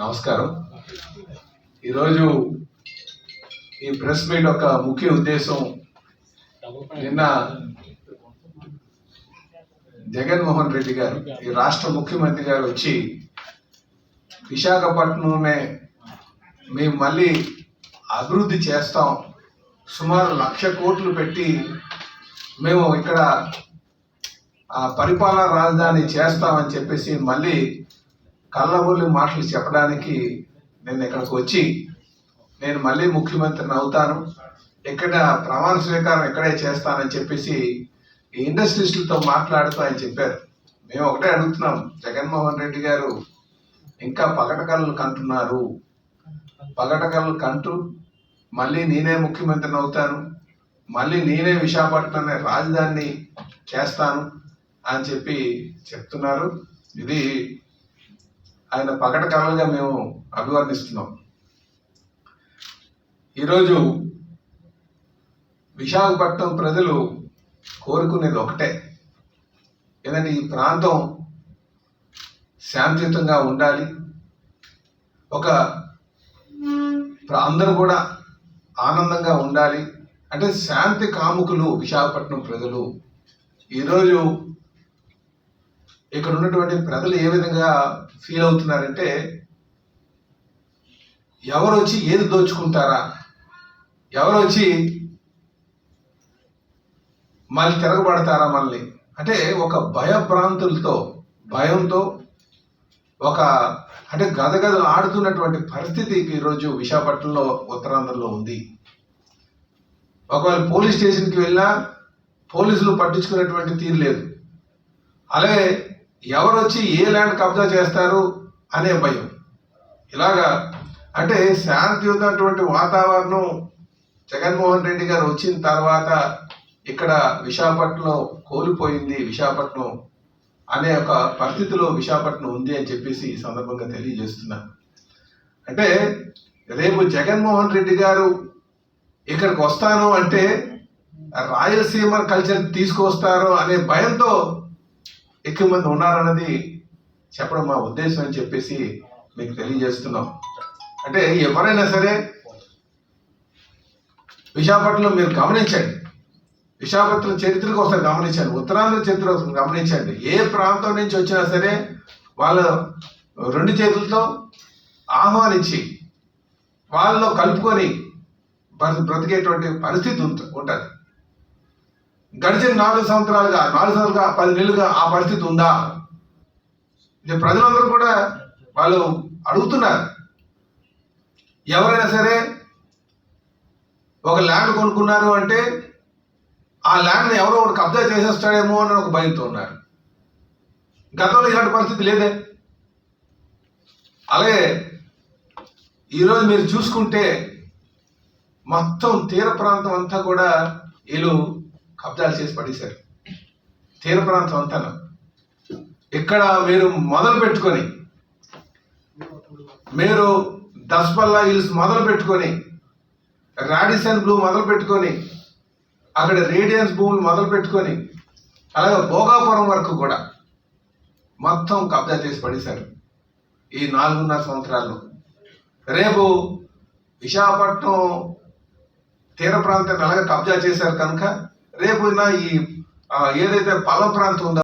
నమస్కారం. ఈరోజు ఈ ప్రెస్ మీట్ యొక్క ముఖ్య ఉద్దేశం. నిన్న జగన్మోహన్ రెడ్డి గారు ఈ రాష్ట్ర ముఖ్యమంత్రి గారు వచ్చి విశాఖపట్నంనే మేము మళ్ళీ అభివృద్ధి చేస్తాం. సుమారు లక్ష కోట్లు పెట్టి మేము ఇక్కడ ఆ పరిపాలన రాజధాని చేస్తామని చెప్పేసి మళ్ళీ కళ్ళబొల్లి మాటలు చెప్పడానికి నేను ఇక్కడికి వచ్చి నేను మళ్ళీ ముఖ్యమంత్రిని అవుతాను. ఇక్కడ ప్రమాణ స్వీకారం ఇక్కడే చేస్తానని చెప్పేసి ఈ ఇండస్ట్రీస్లతో మాట్లాడుతూ ఆయన చెప్పారు. మేము ఒకటే అడుగుతున్నాం జగన్మోహన్ రెడ్డి గారు ఇంకా పగటకళ్ళు కంటున్నారు. పగటకళ్ళు కంటూ మళ్ళీ నేనే ముఖ్యమంత్రిని అవుతాను. మళ్ళీ నేనే విశాఖపట్నమే రాజధానిని చేస్తాను అని చెప్పి చెప్తున్నారు. ఇది ఆయన పగట కళలుగా మేము అభివర్ణిస్తున్నాం. ఈరోజు విశాఖపట్నం ప్రజలు కోరుకునేది ఒకటే. ఏదంటే ఈ ప్రాంతం శాంతియుతంగా ఉండాలి. ఒక అందరూ కూడా ఆనందంగా ఉండాలి. అంటే శాంతి కాముకులు విశాఖపట్నం ప్రజలు. ఈరోజు ఇక్కడ ఉన్నటువంటి ప్రజలు ఏ విధంగా ఫీల్ అవుతున్నారంటే ఎవరు వచ్చి ఏది దోచుకుంటారా? ఎవరు వచ్చి మళ్ళీ తిరగబడతారా మళ్ళీ అంటే ఒక భయభ్రాంతులతో భయంతో ఒక అంటే గదగదలు ఆడుతున్నటువంటి పరిస్థితి ఈరోజు విశాఖపట్నంలో ఉత్తరాంధ్రలో ఉంది. ఒకవేళ పోలీస్ స్టేషన్కి వెళ్ళినా పోలీసులు పట్టించుకునేటువంటి తీరు లేదు. అలాగే ఎవరు వచ్చి ఏ ల్యాండ్ కబ్జా చేస్తారు అనే భయం. ఇలాగా అంటే శాంతియుతమైనటువంటి వాతావరణం జగన్మోహన్ రెడ్డి గారు వచ్చిన తర్వాత ఇక్కడ విశాఖపట్నం కోల్పోయింది విశాఖపట్నం అనే ఒక పరిస్థితిలో విశాఖపట్నం ఉంది అని చెప్పేసి ఈ సందర్భంగా తెలియజేస్తున్నా అంటే రేపు జగన్మోహన్ రెడ్డి గారు ఇక్కడికి వస్తాను అంటే రాయలసీమ కల్చర్ తీసుకొస్తారు అనే భయంతో ఎక్కువ మంది ఉన్నారన్నది చెప్పడం మా ఉద్దేశం అని చెప్పేసి మీకు తెలియజేస్తున్నాం. అంటే ఎవరైనా సరే విశాఖపట్నంలో మీరు గమనించండి. విశాఖపట్నం చరిత్రకు ఒకసారి గమనించండి. ఉత్తరాంధ్ర చరిత్ర ఒకసారి గమనించండి. ఏ ప్రాంతం నుంచి వచ్చినా సరే వాళ్ళు రెండు చేతులతో ఆహ్వానించి వాళ్ళలో కలుపుకొని బ్రతికేటువంటి పరిస్థితి ఉంటుంది. గడిచిన నాలుగు సంవత్సరాలుగా నాలుగు సంవత్సరాలుగా పది నెలలుగా ఆ పరిస్థితి ఉందా? ఇది ప్రజలందరూ కూడా వాళ్ళు అడుగుతున్నారు. ఎవరైనా సరే ఒక ల్యాండ్ కొనుక్కున్నారు అంటే ఆ ల్యాండ్ని ఎవరో ఒకటి కబ్జా చేసేస్తాడేమో అని ఒక భయంతో ఉన్నారు. గతంలో ఇలాంటి పరిస్థితి లేదే. అలాగే ఈరోజు మీరు చూసుకుంటే మొత్తం తీర ప్రాంతం అంతా కూడా వీళ్ళు కబ్జాలు చేసి పడేశారు. తీర ప్రాంతం అంతా. ఇక్కడ మీరు మొదలు పెట్టుకొని మీరు దస్పల్లా హిల్స్ మొదలు పెట్టుకొని రాడిసన్ బ్లూ మొదలు పెట్టుకొని అక్కడ రేడియన్స్ భూములు మొదలు పెట్టుకొని అలాగే భోగాపురం వరకు కూడా మొత్తం కబ్జా చేసి పడేశారు. ఈ నాలుగున్నర సంవత్సరాల్లో. రేపు విశాఖపట్నం తీర ప్రాంతాన్ని అలాగే కబ్జా చేశారు కనుక రేపు ఈ ఆ, ఏదైతే పల్ల ప్రాంతం ఉందో